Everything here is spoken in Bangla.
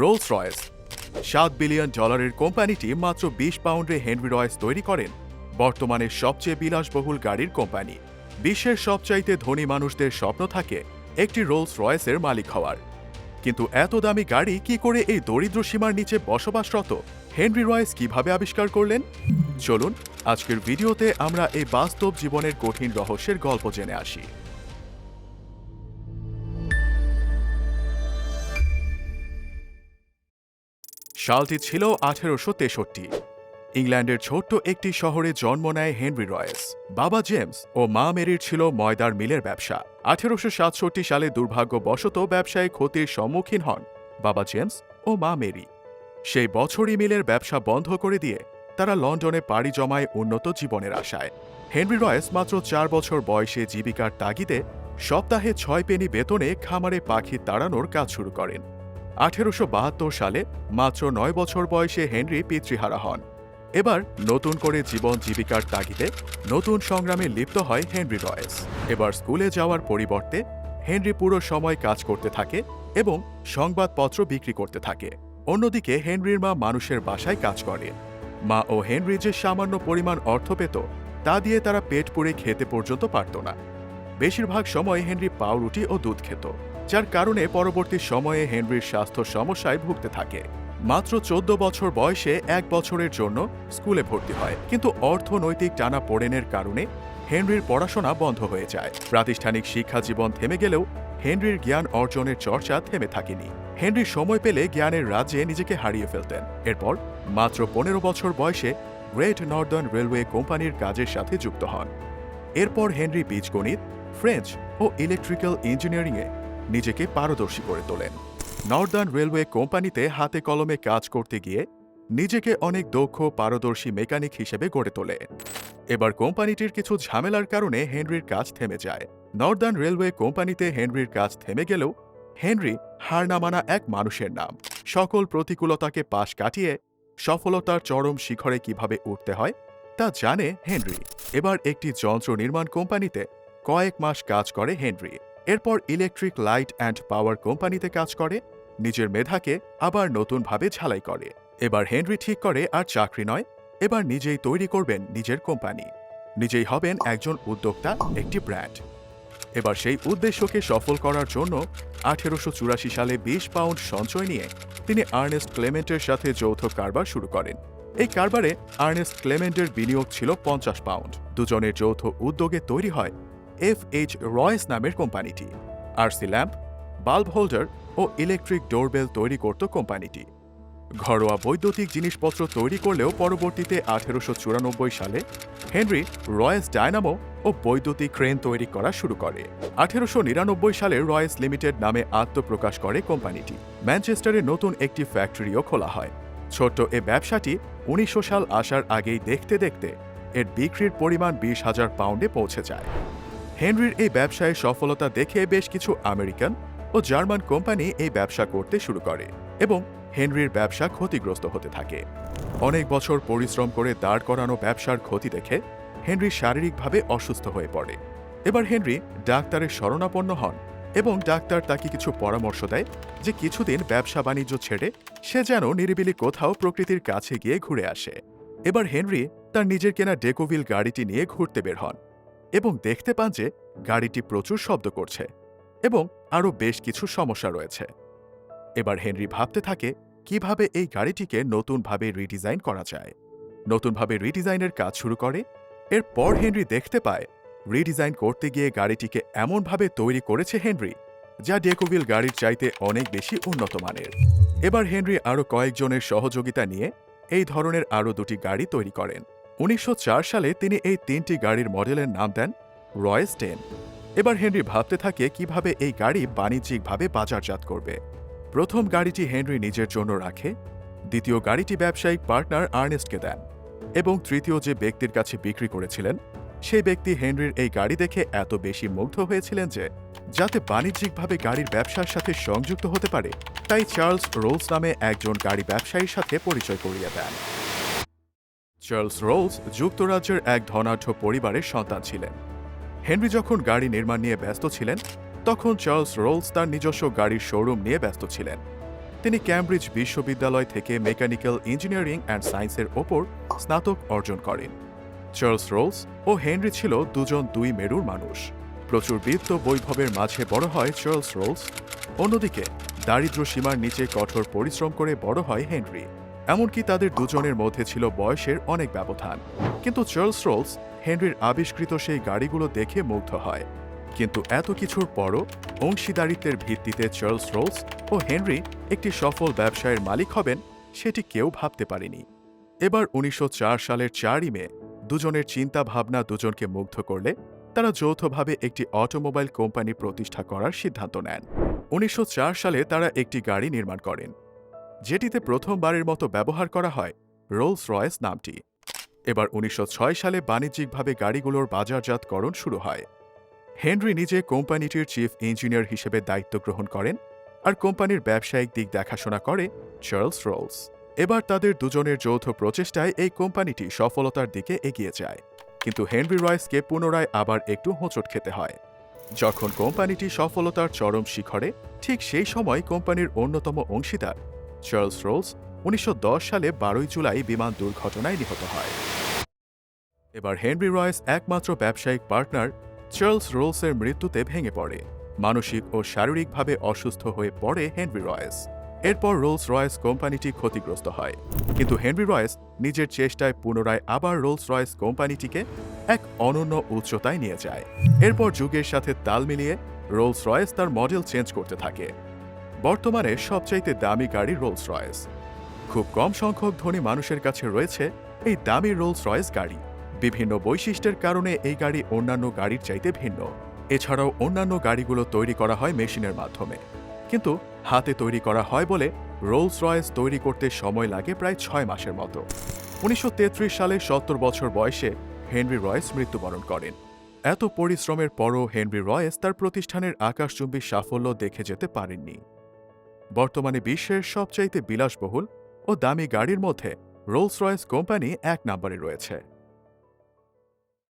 রোলস রয়েস সাত বিলিয়ন ডলারের কোম্পানিটি মাত্র বিশ পাউন্ডে হেনরি রয়েস তৈরি করেন, বর্তমানে সবচেয়ে বিলাসবহুল গাড়ির কোম্পানি। বিশ্বের সবচাইতে ধনী মানুষদের স্বপ্ন থাকে একটি রোলস রয়েসের মালিক হওয়ার। কিন্তু এত দামি গাড়ি কি করে এই দরিদ্র সীমার নিচে বসবাসরত হেনরি রয়েস কীভাবে আবিষ্কার করলেন? চলুন, আজকের ভিডিওতে আমরা এই বাস্তব জীবনের কঠিন রহস্যের গল্প জেনে আসি। সালটি ছিল আঠেরোশো তেষট্টি। ইংল্যান্ডের ছোট্ট একটি শহরে জন্ম নেয় হেনরি রয়েস। বাবা জেমস ও মা মেরির ছিল ময়দার মিলের ব্যবসা। আঠেরোশো সাতষট্টি সালে দুর্ভাগ্যবশত ব্যবসায় ক্ষতির সম্মুখীন হন বাবা জেমস ও মা মেরি। সেই বছরই মিলের ব্যবসা বন্ধ করে দিয়ে তারা লন্ডনে পাড়ি জমায় উন্নত জীবনের আশায়। হেনরি রয়েস মাত্র চার বছর বয়সে জীবিকার তাগিদে সপ্তাহে ছয় পেনি বেতনে খামারে পাখি তাড়ানোর কাজ শুরু করেন। আঠেরোশো বাহাত্তর সালে মাত্র নয় বছর বয়সে হেনরি পিতৃহারা হন। এবার নতুন করে জীবন জীবিকার তাগিদে নতুন সংগ্রামে লিপ্ত হয় হেনরি রয়েস। এবার স্কুলে যাওয়ার পরিবর্তে হেনরি পুরো সময় কাজ করতে থাকে এবং সংবাদপত্র বিক্রি করতে থাকে। অন্যদিকে হেনরির মা মানুষের বাসায় কাজ করে। মা ও হেনরি যে সামান্য পরিমাণ অর্থ পেত, তা দিয়ে তারা পেট পুড়ে খেতে পর্যন্ত পারত না। বেশিরভাগ সময় হেনরি পাউরুটি ও দুধ খেত। যার কারণে পরবর্তী সময়ে হেনরির স্বাস্থ্য সমস্যায় ভুগতে থাকে। মাত্র চোদ্দ বছর বয়সে এক বছরের জন্য স্কুলে ভর্তি হয়। কিন্তু অর্থনৈতিক টানা পড়েনের কারণে হেনরির পড়াশোনা বন্ধ হয়ে যায়। প্রাতিষ্ঠানিক শিক্ষা জীবন থেমে গেলেও হেনরির জ্ঞান অর্জনের চর্চা থেমে থাকেনি। হেনরি সময় পেলে জ্ঞানের রাজ্যে নিজেকে হারিয়ে ফেলতেন। এরপর মাত্র পনেরো বছর বয়সে গ্রেট নর্দার্ন রেলওয়ে কোম্পানির কাজের সাথে যুক্ত হন। এরপর হেনরি বীজগণিত, ফ্রেঞ্চ ও ইলেকট্রিক্যাল ইঞ্জিনিয়ারিংয়ে নিজেকে পারদর্শী করে তোলেন। নর্দার্ন রেলওয়ে কোম্পানিতে হাতে কলমে কাজ করতে গিয়ে নিজেকে অনেক দক্ষ, পারদর্শী মেকানিক হিসেবে গড়ে তোলে। এবার কোম্পানিটির কিছু ঝামেলার কারণে হেনরির কাজ থেমে যায়। নর্দার্ন রেলওয়ে কোম্পানিতে হেনরির কাজ থেমে গেলেও হেনরি হার না মানা এক মানুষের নাম। সকল প্রতিকূলতাকে পাশ কাটিয়ে সফলতার চরম শিখরে কীভাবে উঠতে হয় তা জানে হেনরি। এবার একটি যন্ত্র নির্মাণ কোম্পানিতে কয়েক মাস কাজ করে হেনরি। এরপর ইলেকট্রিক লাইট অ্যান্ড পাওয়ার কোম্পানিতে কাজ করে, নিজের মেধাকে আবার নতুনভাবে ঝালাই করে। এবার হেনরি ঠিক করে আর চাকরি নয়, এবার নিজেই তৈরি করবেন নিজের কোম্পানি। নিজেই হবেন একজন উদ্যোক্তা, একটি ব্র্যান্ড। এবার সেই উদ্দেশ্যকে সফল করার জন্য আঠেরোশো চুরাশি সালে বিশ পাউন্ড সঞ্চয় নিয়ে তিনি আর্নেস্ট ক্লেমেন্টের সাথে যৌথ কারবার শুরু করেন। এই কারবারে আর্নেস্ট ক্লেমেন্টের বিনিয়োগ ছিল পঞ্চাশ পাউন্ড। দুজনের যৌথ উদ্যোগে তৈরি হয় এফ এইচ রয়েস নামের কোম্পানিটি আরসি ল্যাম্প বাল্ব হোল্ডার ও ইলেকট্রিক ডোরবেল তৈরি করত কোম্পানিটি। ঘরোয়া বৈদ্যুতিক জিনিসপত্র তৈরি করলেও পরবর্তীতে আঠেরোশো চুরানব্বই সালে হেনরি রয়েস ডায়নামো ও বৈদ্যুতিক ক্রেন তৈরি করা শুরু করে। আঠেরোশো নিরানব্বই সালে রয়েস লিমিটেড নামে আত্মপ্রকাশ করে কোম্পানিটি। ম্যানচেস্টারে নতুন একটি ফ্যাক্টরিও খোলা হয়। ছোট্ট এ ব্যবসাটি উনিশশো সাল আসার আগেই দেখতে দেখতে এর বিক্রির পরিমাণ বিশ হাজার পাউন্ডে পৌঁছে যায়। হেনরির এই ব্যবসায় সফলতা দেখে বেশ কিছু আমেরিকান ও জার্মান কোম্পানি এই ব্যবসা করতে শুরু করে এবং হেনরির ব্যবসা ক্ষতিগ্রস্ত হতে থাকে। অনেক বছর পরিশ্রম করে দাঁড় করানো ব্যবসার ক্ষতি দেখে হেনরি শারীরিকভাবে অসুস্থ হয়ে পড়ে। এবার হেনরি ডাক্তারের শরণাপন্ন হন এবং ডাক্তার তাকে কিছু পরামর্শ দেয় যে কিছুদিন ব্যবসা বাণিজ্য ছেড়ে সে যেন নিরিবিলি কোথাও প্রকৃতির কাছে গিয়ে ঘুরে আসে। এবার হেনরি তার নিজের কেনা ডেকোভিল গাড়িটি নিয়ে ঘুরতে বের হন। এবং দেখতে পান যে গাড়িটি প্রচুর শব্দ করছে এবং আরও বেশ কিছু সমস্যা রয়েছে। এবার হেনরি ভাবতে থাকে, কীভাবে এই গাড়িটিকে নতুনভাবে রিডিজাইন করা যায়? নতুনভাবে রিডিজাইনের কাজ শুরু করে, এরপর হেনরি দেখতে পায়, রিডিজাইন করতে গিয়ে গাড়িটিকে এমনভাবে তৈরি করেছে হেনরি, যা ডেকোভিল গাড়ির চাইতে অনেক বেশি উন্নত মানের। এবার হেনরি আরও কয়েকজনের সহযোগিতা নিয়ে এই ধরনের আরও দুটি গাড়ি তৈরি করেন। উনিশশো চার সালে তিনি এই তিনটি গাড়ির মডেলের নাম দেন রয়েস টেন এবার হেনরি ভাবতে থাকে কীভাবে এই গাড়ি বাণিজ্যিকভাবে বাজারজাত করবে। প্রথম গাড়িটি হেনরি নিজের জন্য রাখে, দ্বিতীয় গাড়িটি ব্যবসায়িক পার্টনার আর্নেস্টকে দেন এবং তৃতীয় যে ব্যক্তির কাছে বিক্রি করেছিলেন, সেই ব্যক্তি হেনরির এই গাড়ি দেখে এত বেশি মুগ্ধ হয়েছিলেন যে, যাতে বাণিজ্যিকভাবে গাড়ির ব্যবসার সাথে সংযুক্ত হতে পারে, তাই চার্লস রোলস নামে একজন গাড়ি ব্যবসায়ীর সাথে পরিচয় করিয়ে দেন। চার্লস রোলস যুক্তরাজ্যের এক ধনাঢ্য পরিবারের সন্তান ছিলেন। হেনরি যখন গাড়ি নির্মাণ নিয়ে ব্যস্ত ছিলেন, তখন চার্লস রোলস তার নিজস্ব গাড়ির শোরুম নিয়ে ব্যস্ত ছিলেন। তিনি ক্যামব্রিজ বিশ্ববিদ্যালয় থেকে মেকানিক্যাল ইঞ্জিনিয়ারিং অ্যান্ড সায়েন্সের ওপর স্নাতক অর্জন করেন। চার্লস রোলস ও হেনরি ছিল দুজন দুই মেরুর মানুষ। প্রচুর বৃত্ত বৈভবের মাঝে বড় হয় চার্লস রোলস, অন্যদিকে দারিদ্র সীমার নিচে কঠোর পরিশ্রম করে বড় হয় হেনরি। এমনকি তাদের দুজনের মধ্যে ছিল বয়সের অনেক ব্যবধান। কিন্তু চার্লস রোলস, হেনরির আবিষ্কৃত সেই গাড়িগুলো দেখে মুগ্ধ হয়। কিন্তু এত কিছুর পরও অংশীদারিত্বের ভিত্তিতে চার্লস রোলস ও হেনরি একটি সফল ব্যবসায়ের মালিক হবেন সেটি কেউ ভাবতে পারেনি। এবার উনিশশো চার সালের চারই মে, দুজনের চিন্তা ভাবনা দুজনকে মুগ্ধ করলে তারা যৌথভাবে একটি অটোমোবাইল কোম্পানি প্রতিষ্ঠা করার সিদ্ধান্ত নেন। উনিশশো চার সালে তারা একটি গাড়ি নির্মাণ করেন। যেটিতে প্রথমবারের মতো ব্যবহার করা হয় রোলস রয়েস নামটি। এবার উনিশশো ছয় সালে বাণিজ্যিকভাবে গাড়িগুলোর বাজারজাতকরণ শুরু হয়। হেনরি নিজে কোম্পানিটির চিফ ইঞ্জিনিয়ার হিসেবে দায়িত্ব গ্রহণ করেন আর কোম্পানির ব্যবসায়িক দিক দেখাশোনা করে চার্লস রোলস। এবার তাদের দুজনের যৌথ প্রচেষ্টায় এই কোম্পানিটি সফলতার দিকে এগিয়ে যায়। কিন্তু হেনরি রয়েসকে পুনরায় আবার একটু হোঁচট খেতে হয়। যখন কোম্পানিটি সফলতার চরম শিখরে, ঠিক সেই সময় কোম্পানির অন্যতম অংশীদার চার্লস রোলস উনিশশো দশ সালে বারোই জুলাই বিমান দুর্ঘটনায় নিহত হয়। এবার হেনরি রয়েস একমাত্র ব্যবসায়িক পার্টনার, চার্লস রোলসের মৃত্যুতে ভেঙে পড়ে। মানসিক ও শারীরিকভাবে অসুস্থ হয়ে পড়ে হেনরি রয়েস। এরপর রোলস রয়েস কোম্পানিটি ক্ষতিগ্রস্ত হয়। কিন্তু হেনরি রয়েস নিজের চেষ্টায় পুনরায় আবার রোলস রয়েস কোম্পানিটিকে এক অনন্য উচ্চতায় নিয়ে যায়। এরপর যুগের সাথে তাল মিলিয়ে রোলস রয়েস তার মডেল চেঞ্জ করতে থাকে। বর্তমানে সবচাইতে দামি গাড়ি রোলস রয়েস খুব কম সংখ্যক ধনী মানুষের কাছে রয়েছে এই দামি রোলস রয়েস গাড়ি। বিভিন্ন বৈশিষ্ট্যের কারণে এই গাড়ি অন্যান্য গাড়ির চাইতে ভিন্ন। এছাড়াও অন্যান্য গাড়িগুলো তৈরি করা হয় মেশিনের মাধ্যমে। কিন্তু হাতে তৈরি করা হয় বলে রোলস রয়েস তৈরি করতে সময় লাগে প্রায় ছয় মাসের মতো। উনিশশো সালে সত্তর বছর বয়সে হেনরি রয়েস মৃত্যুবরণ করেন। এত পরিশ্রমের পরও হেনরি রয়েস তার প্রতিষ্ঠানের আকাশচুম্বী সাফল্য দেখে যেতে পারেননি। বর্তমানে বিশ্বের সবচাইতে বিলাসবহুল ও দামি গাড়ির মধ্যে রোলস রয়েস কোম্পানি এক নম্বরে রয়েছে।